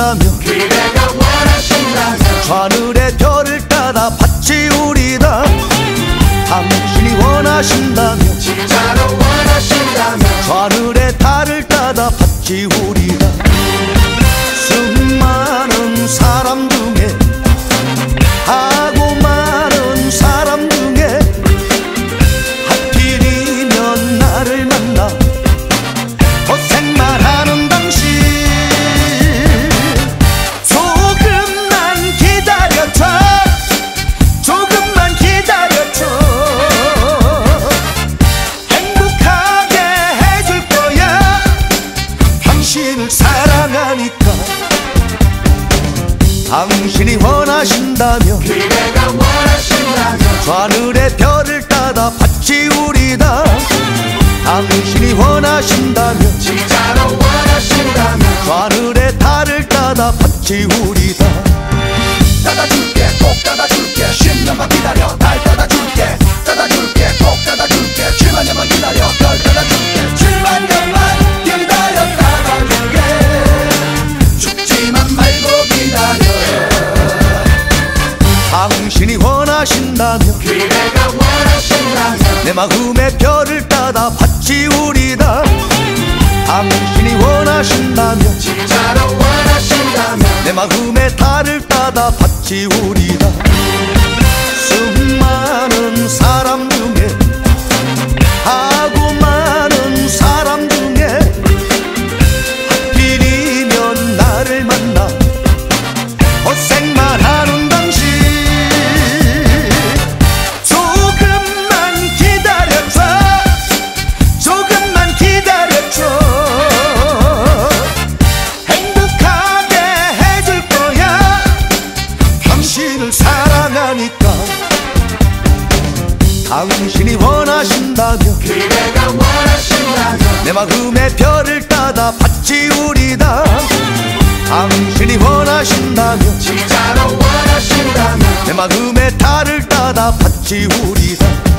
원하신다며 그대가 원하신다면 하늘의 별을 따다 밭이 우리다. 당신이 원하신다며 진짜로 원하신다면 하늘의 달을 따다 밭이 우리다 당신이 원하신다며 그대가 원하신다면 하늘의 별을 따다 밭이 우리다. 당신이 원하신다며 진짜로 원하신다면 하늘의 달을 따다 밭이 우리다. 따다 줄게 꼭 따다 줄게. 10년만 기다 내 마음의 별을 따다 밭이 우리다. 당신이 원하신다며 진짜로 원하신다면 내 마음의 달을 따다 밭이 우리 당신을 사랑하니까. 당신이 원하신다며 그대가 원하신다면. 내 마음의 별을 따다 밭이 우리다. 당신이 원하신다며 진짜로 원하신다면. 내 마음의 달을 따다 밭이 우리다